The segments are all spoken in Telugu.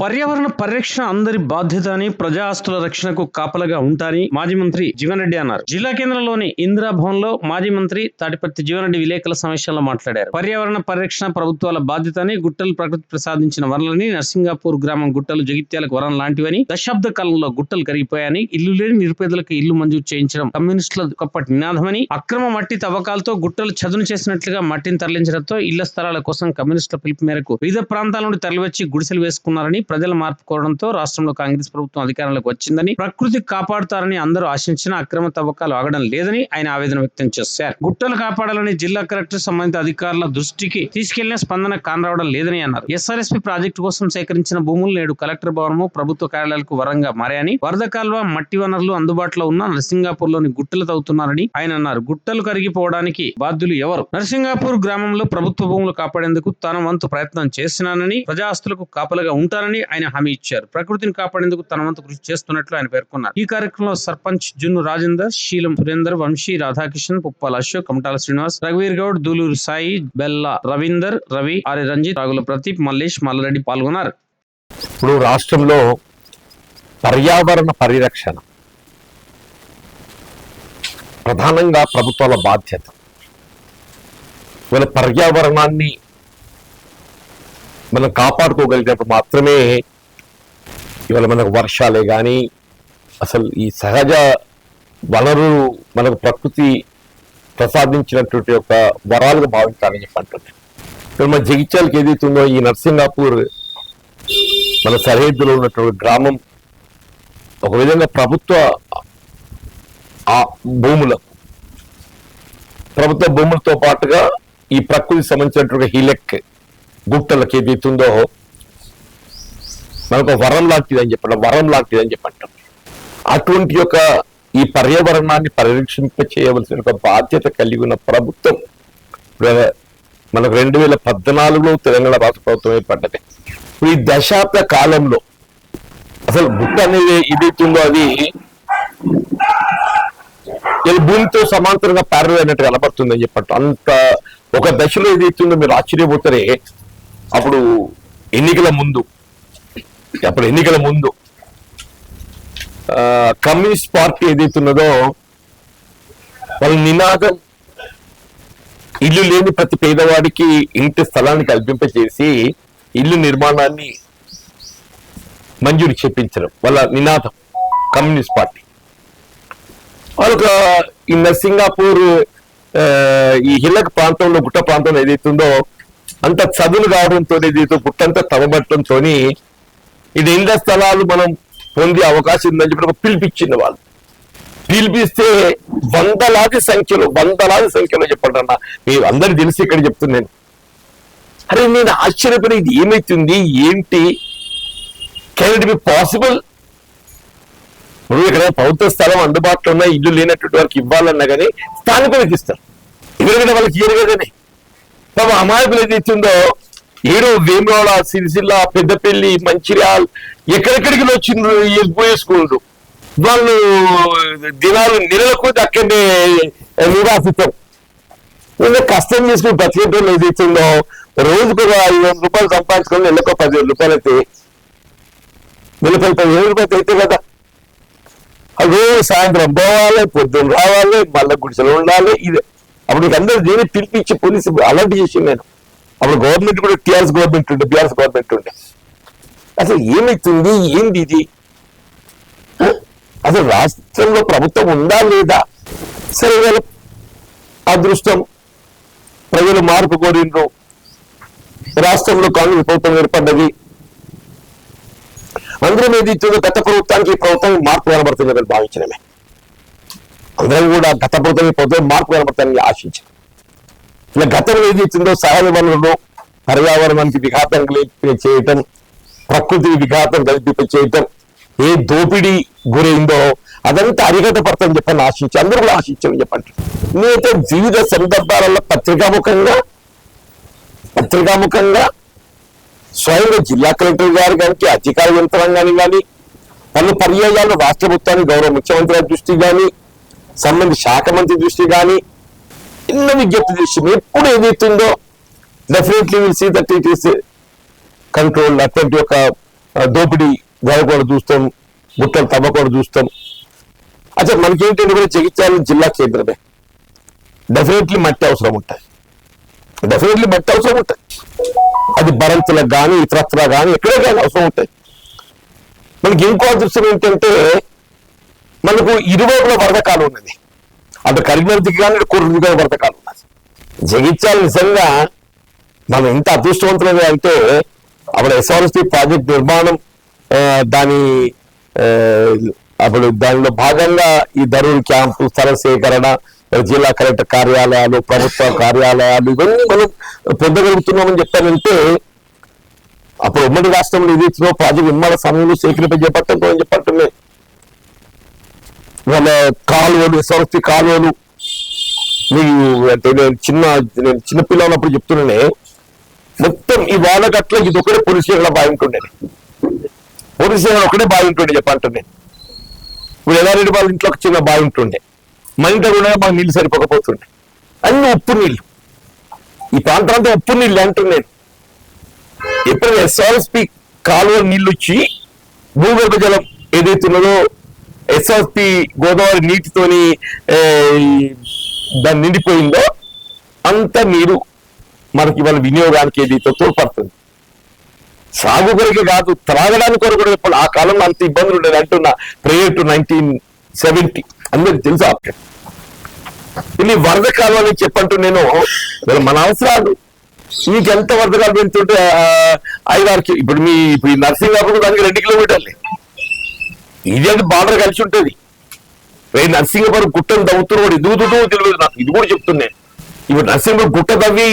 పర్యావరణ పరిరక్షణ అందరి బాధ్యత అని ప్రజా ఆస్తుల రక్షణకు కాపలగా ఉంటారని మాజీ మంత్రి జీవన్ రెడ్డి అన్నారు. జిల్లా కేంద్రంలోని ఇందిరా భవన్లో మాజీ మంత్రి తాటిపత్తి జీవన్ రెడ్డి విలేకరుల సమావేశంలో మాట్లాడారు. పర్యావరణ పరిరక్షణ ప్రభుత్వాల బాధ్యత అని గుట్టలు ప్రకృతి ప్రసాదించిన వనరులని నర్సింగాపూర్ గ్రామం గుట్టలు జగిత్యాలకు వరం లాంటివని దశాబ్ద కాలంలో గుట్టలు కరిగిపోయాయని ఇల్లు లేని నిరుపేదలకు ఇల్లు మంజూరు చేయించడం కమ్యూనిస్టుల ఒకప్పటి నినాదమని అక్రమ మట్టి తవ్వకాలతో గుట్టలు చదును చేసినట్లుగా మట్టిని తరలించడంతో ఇళ్ళ స్థలాల కోసం కమ్యూనిస్టుల పిలుపు మేరకు వివిధ ప్రాంతాల నుండి తరలివచ్చి గుడిసెలు వేసుకున్నారని ప్రజల మార్పు కోరడంతో రాష్ట్రంలో కాంగ్రెస్ ప్రభుత్వం అధికారంలోకి వచ్చిందని ప్రకృతి కాపాడుతారని అందరూ ఆశించిన అక్రమ తవ్వకాలు ఆగడం లేదని ఆయన ఆవేదన వ్యక్తం చేశారు. గుట్టలు కాపాడాలని జిల్లా కలెక్టర్ సంబంధిత అధికారుల దృష్టికి తీసుకెళ్ళిన స్పందన కానరావడం లేదని అన్నారు. ఎస్ఆర్ఎస్పీ ప్రాజెక్టు కోసం సేకరించిన భూములు నేడు కలెక్టర్ భవనము ప్రభుత్వ కార్యాలయాలకు వరంగా మారాయని వరద కాల్వ మట్టి వనరులు అందుబాటులో ఉన్న నర్సింగాపూర్లోని గుట్టలు తవ్వుతున్నారని ఆయన అన్నారు. గుట్టలు కరిగిపోవడానికి బాధ్యులు ఎవరు? నర్సింగాపూర్ గ్రామంలో ప్రభుత్వ భూములు కాపాడేందుకు తన వంతు ప్రయత్నం చేసినానని ప్రజా ఆస్తులకు కాపలుగా ఉంటారని ఆయన హామీ ఇచ్చారు. ప్రకృతిని కాపాడేందుకు తన వంతు కృషి చేస్తున్నట్లు ఆయన పేర్కొన్నారు. ఈ కార్యక్రమంలో సర్పంచ్ జున్ను రాజేందర్ శీలం సురేందర్ వంశీ రాధాకిషన్ పుప్పాల అశోక్ కమటాల శ్రీనివాస్ రఘువీర్ గౌడ్ దూలూరు సాయి బెల్ల రవీందర్ రవి ఆర్య రంజిత్ రాగుల ప్రదీప్ మల్లేష్ మల్లారెడ్డి పాల్గొన్నారు. ఇప్పుడు రాష్ట్రంలో పర్యావరణ పరిరక్షణ ప్రధానంగా ప్రభుత్వాల బాధ్యత. పర్యావరణాన్ని మనం కాపాడుకోగలిగినప్పుడు మాత్రమే ఇవాళ మనకు వర్షాలే కానీ అసలు ఈ సహజ వనరులు మనకు ప్రకృతి ప్రసాదించినటువంటి ఒక వరాలుగా భావించాలని చెప్పంటుంది ఇప్పుడు మన జగిత్యాలకి ఏదైతుందో ఈ నర్సింగాపూర్ మన సరిహద్దులో ఉన్నటువంటి గ్రామం ఒక విధంగా ప్రభుత్వ ఆ భూముల ప్రభుత్వ భూములతో పాటుగా ఈ ప్రకృతికి సంబంధించినటువంటి హిలెక్ గుట్టలకు ఏదైతుందో మనకు వరం లాంటిది అని చెప్పడం వరం లాంటిది అని చెప్పంటాం అటువంటి యొక్క ఈ పర్యావరణాన్ని పరిరక్షింప చేయవలసిన ఒక బాధ్యత కలిగి ఉన్న ప్రభుత్వం మనకు రెండు వేల పద్నాలుగులో తెలంగాణ రాష్ట్ర ప్రభుత్వం ఏర్పడ్డది. ఈ దశాబ్ద కాలంలో అసలు గుట్ట అనేది ఏదైతుందో అది భూమితో సమాంతరంగా ప్యారల్ అయినట్టు కనబడుతుంది అని చెప్పట్టు అంత ఒక దశలో ఏదైతుందో మీరు ఆశ్చర్యపోతారే? అప్పుడు ఎన్నికల ముందు అప్పుడు ఎన్నికల ముందు కమ్యూనిస్ట్ పార్టీ ఏదైతున్నదో వాళ్ళ నినాదం ఇల్లు లేని ప్రతి పేదవాడికి ఇంటి స్థలాన్ని కల్పింపచేసి ఇల్లు నిర్మాణాన్ని మంజూరు చేపించడం వాళ్ళ నినాదం కమ్యూనిస్ట్ పార్టీ. వాళ్ళొక ఈ సింగపూర్ ఈ హిల్లక్ ప్రాంతంలో గుట్ట ప్రాంతంలో ఏదైతుందో అంత చదువులు కావడంతో దీంతో పుట్టంతా తవ్వబట్టడంతో ఇది ఇళ్ళ స్థలాలు మనం పొందే అవకాశం ఉందని చెప్పి ఒక పిలిపించింది వాళ్ళు. పిలిపిస్తే వందలాది సంఖ్యలో వందలాది సంఖ్యలో చెప్పండి అన్న మీరు అందరు తెలిసి ఇక్కడ చెప్తున్నాను అరే నేను ఆశ్చర్యపడి ఇది ఏమైతుంది? ఏంటి? కెన్ ఇట్ బి పాసిబుల్ ఇప్పుడు ఇక్కడ ప్రభుత్వ స్థలం అందుబాటులో ఉన్న ఇల్లు లేనటువంటి వారికి ఇవ్వాలన్నా కానీ స్థానికులకు ఇస్తారు. ఎవరికైనా వాళ్ళకి ఇయ్యరు కదండి తమ అమాయకులు ఏదైతుందో ఉందో ఏడో వేమరాడ సిరిసిల్ల పెద్దపల్లి మంచిర్యాల్ ఎక్కడెక్కడికి వచ్చిండ్రు పోయేసుకుండ్రు వాళ్ళు దినాలు నెలల కొద్ది అక్కడనే కష్టం చేసుకుని బతికేటోళ్ళు ఏదైతుందో రోజుకు ఐదు వందల రూపాయలు సంపాదించుకొని నెలకు పదివేల రూపాయలు అయితే నెలపై పదివేల రూపాయలు అయితే కదా. అదే సాయంత్రం పోవాలి పొద్దున్న రావాలి మళ్ళీ గుడిసెలు ఉండాలి ఇది. అప్పుడు అందరూ దీన్ని పిలిపించి పోలీసు అలర్ట్ చేసి నేను అప్పుడు గవర్నమెంట్ కూడా టీఆర్ఎస్ గవర్నమెంట్ ఉండే బీఆర్ఎస్ గవర్నమెంట్ ఉండే. అసలు ఏమైతుంది? ఏంది ఇది? అసలు రాష్ట్రంలో ప్రభుత్వం ఉందా లేదా? సరే అదృష్టం. ప్రజలు మార్పు కోరిండ్రు. రాష్ట్రంలో కాంగ్రెస్ ప్రభుత్వం ఏర్పడ్డది. అందరం ఏది ఇచ్చిందో గత ప్రభుత్వానికి ఈ ప్రభుత్వం మార్పు కనబడుతుందని భావించడమే. అందరం కూడా గత ప్రభుత్వం ప్రభుత్వం మార్పు కనబడతానని ఆశించారు. ఇలా గతంలో ఏది ఇచ్చిందో సహజ వనరులు పర్యావరణానికి విఘాతం కలిపి చేయటం ప్రకృతికి విఘాతం కలిపి చేయటం ఏ దోపిడీ గురైందో అదంతా అరిగత చెప్పని ఆశించి అందరూ కూడా చెప్పండి. నేనైతే వివిధ సందర్భాలలో పత్రికాముఖంగా పత్రికాముఖంగా స్వయంగా జిల్లా కలెక్టర్ గారు కానీ అధికార యంత్రాంగాన్ని కానీ పలు పర్యాయాలు రాష్ట్ర ప్రభుత్వాన్ని గౌరవ ముఖ్యమంత్రి దృష్టి కానీ సంబంధి శాఖ మంత్రి దృష్టి కానీ ఎన్నో విజ్ఞప్తి దృష్టి ఎప్పుడు ఏదైతుందో definitely will see that it is control అటువంటి యొక్క దోపిడీ జరగకూడదు చూస్తాం గుట్టలు తవ్వకూడదు చూస్తాం. అసలు మనకేంటంటే కూడా జగిత్యాల జిల్లా కేంద్రమే. డెఫినెట్లీ మట్టి అవసరం ఉంటుంది. డెఫినెట్లీ మట్టి అవసరం ఉంటుంది. అది బరంతులకు కానీ ఇతరత్ర కానీ ఎక్కడే కానీ అవసరం ఉంటాయి మనకి ఇంకో దృశ్యం ఏంటంటే మనకు ఇరువైపుల వరదకాలు ఉన్నది. అటు కరీంనగర్కి కానీ ఇటు కుర్రుకి కానీ వరదకాలు ఉన్నది. జగిత్యాల నిజంగా మనం ఎంత అదృష్టవంతులమే అంటే అప్పుడు ఎస్ఆర్ఎస్టీ ప్రాజెక్ట్ నిర్మాణం దాని అప్పుడు దానిలో భాగంగా ఈ ధరూర్ క్యాంపు స్థల సేకరణ జిల్లా కలెక్టర్ కార్యాలయాలు ప్రభుత్వ కార్యాలయాలు ఇవన్నీ మనం పొందగలుగుతున్నామని చెప్పానంటే అప్పుడు ఉమ్మడి రాష్ట్రంలో ఇది ప్రాజెక్ట్ నిర్మాణ సమయంలో సేకరింపజేపట్టడం చేపట్టడం వాళ్ళ కాలువలు ఎస్ఆర్ఎస్టీ కాలువలు. మీకు అంటే నేను చిన్న నేను చిన్నపిల్ల ఉన్నప్పుడు చెప్తున్నానే మొత్తం ఈ వానగట్ల ఇది ఒకటే పోలీస్ స్టేషన్ బాగుంటుండే. పోలీస్ స్టేషన్ ఒకటే బాగుంటుండే చెప్పంటుండే. ఇప్పుడు ఎల్లారెడ్డి వాళ్ళ ఇంట్లో ఒక చిన్న బావి ఉంటుండే మన ఇంట్లో కూడా మాకు నీళ్ళు సరిపోకపోతుండే. అన్ని ఉప్పు నీళ్ళు. ఈ ప్రాంతం అంతా ఉప్పు నీళ్ళు అంటున్నాను ఎప్పుడైనా ఎస్ఆర్ఎస్పి కాలువ నీళ్ళు వచ్చి భూగర్భ జలం ఏదైతే ఉన్నదో ఎస్ఆర్పి గోదావరి నీటితోని దాన్ని నిండిపోయిందో అంత నీరు మనకి మన వినియోగానికి ఏదైతే తోడ్పడుతుంది. సాగు కొరకే కాదు త్రాగడానికి కొరకు కూడా చెప్పాలి. ఆ కాలంలో అంత ఇబ్బందులు ఉండేది అంటున్నా ప్రేయర్ టు నైన్టీన్ సెవెంటీ. అందరికి తెలుసు ఇన్ని వరద కాలం చెప్పంటూ నేను మన అవసరాలు. మీకు ఎంత వరద కాలం వెళ్తుంటే ఐదారు ఇప్పుడు మీ ఇప్పుడు ఈ నర్సింగాపురం దానికి రెండు కిలోమీటర్లే. ఇది అంటే బార్డర్ కలిసి ఉంటుంది. రే నరసింహపురం గుట్టను తవ్వుతున్నాడు ఎందుకు దూదుతూ తెలియదు నాకు ఇది కూడా చెప్తున్నా. ఇప్పుడు నరసింహపురం గుట్ట తవ్వి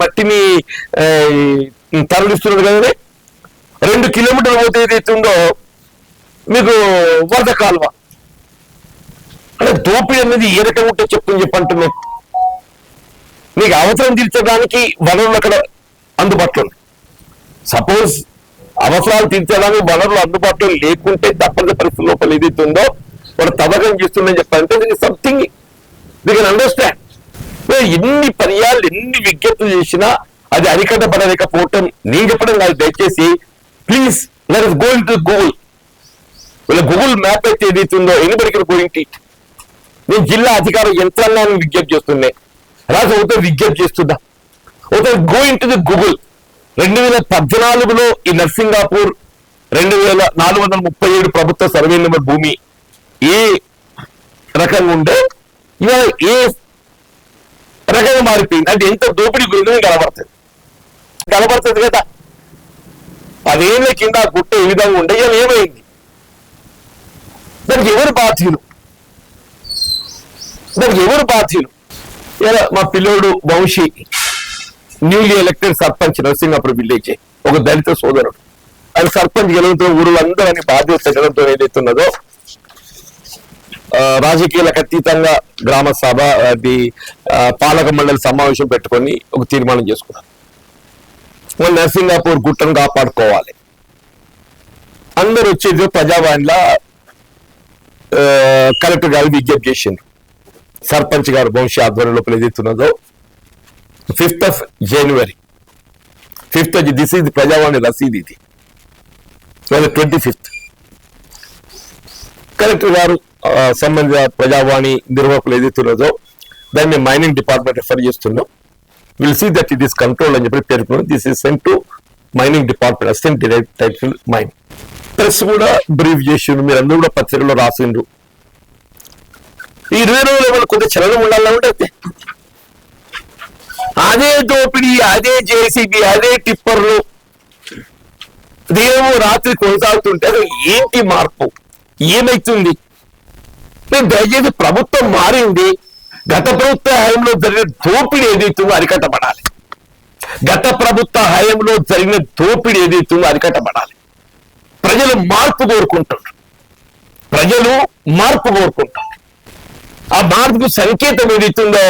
మట్టిని తరలిస్తున్నాడు కదా రెండు కిలోమీటర్లు పోతే ఉందో మీకు వరద కాలువ. అంటే దోపిడీ అనేది ఏ రకంగా ఉంటే చెప్పని చెప్పంటున్నా మీకు అవసరం తీర్చడానికి వనరులు అక్కడ అందుబాటులో సపోజ్ అవసరాలు తీర్చడానికి వనరులు అందుబాటులో లేకుంటే తప్పని పరిస్థితి లోపల ఏదైతే ఉందో వాడు తవ్వకం చేస్తుందని చెప్పాలంటే దీనికి సంథింగ్ ది కెన్ అండర్స్టాండ్ ఎన్ని పర్యాలు ఎన్ని విజ్ఞప్తులు చేసినా అది అరికట్టబడలేకపోవటం నేను చెప్పడం కాదు దయచేసి please let go going to Google వీళ్ళ గూగుల్ మ్యాప్ అయితే ఏదైతుందో ఉందో ఎనిబడికి గోయింగ్ టీ నేను జిల్లా అధికార యంత్రాంగాన్ని విజ్ఞప్తి చేస్తున్నాయి రాజు ఒకటి విజ్ఞప్తి చేస్తుందా ఒకటి గోయింగ్ టు ది గూగుల్ రెండు వేల పద్నాలుగులో ఈ నర్సింగాపూర్ రెండు వేల నాలుగు వందల ముప్పై ఏడు ప్రభుత్వ సర్వే నెంబర్ భూమి ఏ రకంగా ఉండే ఇవాళ ఏ రకంగా మారిపోయింది? అంటే ఎంత దోపిడీ గురించి కనబడుతుంది. కనబడుతుంది కదా. పదేళ్ళ కింద గుట్ట ఏ విధంగా ఉండే? ఇవాళ ఏమైంది? దానికి ఎవరు బాధ్యులు? దానికి ఎవరు బాధ్యులు? ఇలా మా పిల్లోడు Vamshi newly elected sarpanch Narasingapuram village ఒక దళిత సోదరుడు. ఆయన సర్పంచ్ గెలుగుతున్న ఊరు అని బాధ్యత పెట్టడంతో ఏదైతున్నదో ఆ, రాజకీయాలకు అతీతంగా గ్రామ సభ అది పాలక మండలి సమావేశం పెట్టుకొని ఒక తీర్మానం చేసుకున్నారు. మన నరసింగాపూర్ గుట్టను కాపాడుకోవాలి. అందరు వచ్చేది ప్రజావాణిలా కలెక్టర్ గారు విజ్ఞప్తి చేసింది సర్పంచ్ గారు వంశీ ఆధ్వర్యంలో ఏదైతున్నదో fifth of January. Fifth this ఇది ప్రజావాణి రసీదు ఇది. ట్వంటీ ఫిఫ్త్ కలెక్టర్ గారు సంబంధిత ప్రజావాణి నిర్వాహకులు ఏదైతున్నదో దాన్ని మైనింగ్ డిపార్ట్మెంట్ రిఫర్ చేస్తున్నాం. Will see that it is control అని చెప్పి పేర్కొన్నాం. This is sent to mining department assistant director mine press కూడా బ్రీఫ్ చేసిండ్రు. మీరు అందరూ కూడా పత్రికలో రాసిండ్రు. ఈ ఇరవై రోజులు మనకు కొంత చలనం ఉండాలంటే అదే దోపిడీ అదే జేసీబీ అదే టిప్పర్లు. దేవు రాత్రి కొనసాగుతుంటే అసలు ఏంటి మార్పు? ఏమైతుంది? నేను దయచేసి ప్రభుత్వం మారింది. గత ప్రభుత్వ హయాంలో జరిగిన దోపిడీ ఏదైతుందో అరికట్టబడాలి. గత ప్రభుత్వ హయాంలో జరిగిన దోపిడీ ఏదైతుందో అరికట్టబడాలి. ప్రజలు మార్పు కోరుకుంటున్నారు. ప్రజలు మార్పు కోరుకుంటున్నారు. ఆ మార్పుకు సంకేతం ఏదైతుందో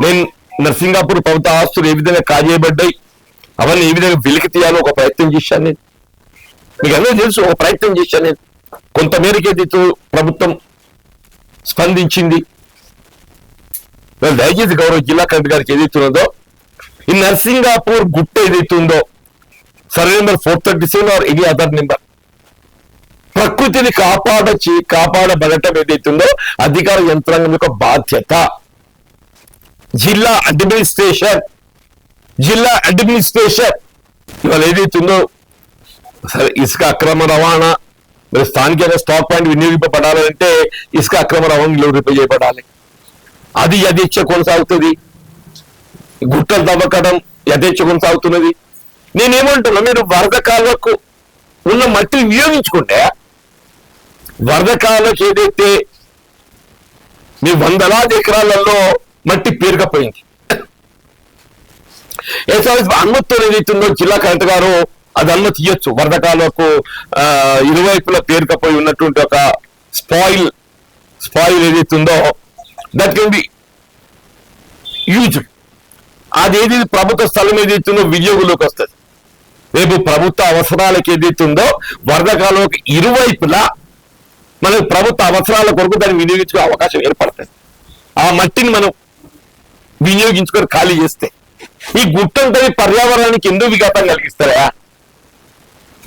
నేను నర్సింగాపూర్ ప్రభుత్వ ఆస్తులు ఏ విధంగా కాజేయబడ్డాయి? అవన్నీ ఏ విధంగా వెలికి తీయాలో ఒక ప్రయత్నం చేశాను నేను. మీకు అందరూ తెలుసు ఒక ప్రయత్నం చేశాను నేను. కొంతమేరకే దీంతో ప్రభుత్వం స్పందించింది. దయచేసి గౌరవ జిల్లా కలెక్టర్ గారికి ఏదైతే ఈ నర్సింగాపూర్ గుట్ట ఏదైతే ఉందో survey number four thirty seven or any other number. ప్రకృతిని కాపాడచి కాపాడబడటం ఏదైతుందో అధికార యంత్రాంగం యొక్క బాధ్యత. జిల్లా అడ్మినిస్ట్రేషన్ జిల్లా అడ్మినిస్ట్రేషన్. ఇవాళ ఏదైతుందో సరే ఇసుక అక్రమ రవాణా మరి స్థానికంగా స్టాక్ పాయింట్ వినియోగింపబడాలంటే ఇసుక అక్రమ రవాణా నిలువరింపజేయబడాలి అది యథేచ్ఛ కొనసాగుతుంది. గుట్టలు తవ్వకడం యథేచ్ఛ కొనసాగుతున్నది. నేనేమంటున్నా మీరు వరద కాలకు ఉన్న మట్టిని వినియోగించుకుంటే వరద కాలకు ఏదైతే మీ వందలాది ఎకరాలలో మట్టి పేరుకపోయింది. ఎస్ఆర్ఎస్ అనుమతితో ఏదైతుందో జిల్లా కలెక్టర్ గారు అది అనుమతి ఇవ్వచ్చు వరద కాలకు ఇరువైపులా పేరుకపోయి ఉన్నటువంటి ఒక స్పాయిల్ స్పాయిల్ ఏదైతుందో దట్ కెన్ బి యూజ్. అది ఏది ప్రభుత్వ స్థలం ఏదైతుందో వినియోగంలోకి వస్తుంది. రేపు ప్రభుత్వ అవసరాలకు ఏదైతుందో వరద కాలంలోకి ఇరువైపులా మనకు ప్రభుత్వ అవసరాల కొరకు దాన్ని వినియోగించుకునే అవకాశం ఏర్పడుతుంది. ఆ మట్టిని మనం వినియోగించుకొని ఖాళీ చేస్తే? ఈ గుట్టం తవ్వి పర్యావరణానికి ఎందుకు విఘాతం కలిగిస్తారా?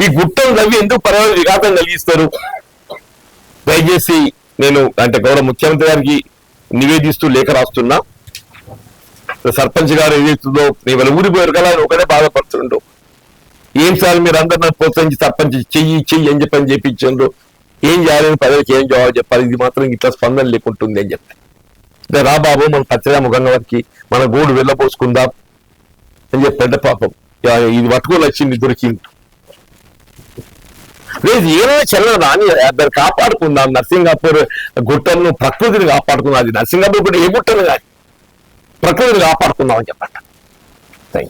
ఈ గుట్టం తవ్వి ఎందుకు పర్యావరణ విఘాతం కలిగిస్తారు? దయచేసి నేను అంటే గౌరవ ముఖ్యమంత్రి గారికి నివేదిస్తూ లేఖ రాస్తున్నా. సర్పంచ్ గారు ఏదైతుందో నేను వాళ్ళ ఊరిపోయారు కదా ఒకటే బాధపడుతుండు ఏం సార్ మీరు అందరు నన్ను ప్రోత్సహించి సర్పంచ్ చెయ్యి చెయ్యి అని చెప్పని చెప్పించండు ఏం చేయాలని ప్రజలకు ఏం జవాబు చెప్పాలి? ఇది మాత్రం ఇట్లా స్పందన లేకుంటుంది అని చెప్పి. అంటే రా బాబు మన పచ్చగా ముఖంగా వారికి మన గూడు వెళ్ళపోసుకుందాం అని చెప్పంటే పాపం. ఇది పట్టుకొని వచ్చింది దొరికింది. లేదు ఏమైనా చల్లన అని దాన్ని కాపాడుకుందాం. నర్సింగాపూర్ గుట్టను ప్రకృతిని కాపాడుకుందాం. అది నర్సింగాపూర్ గుట్ట ఏ గుట్టను కానీ ప్రకృతిని కాపాడుకుందాం అని చెప్పండి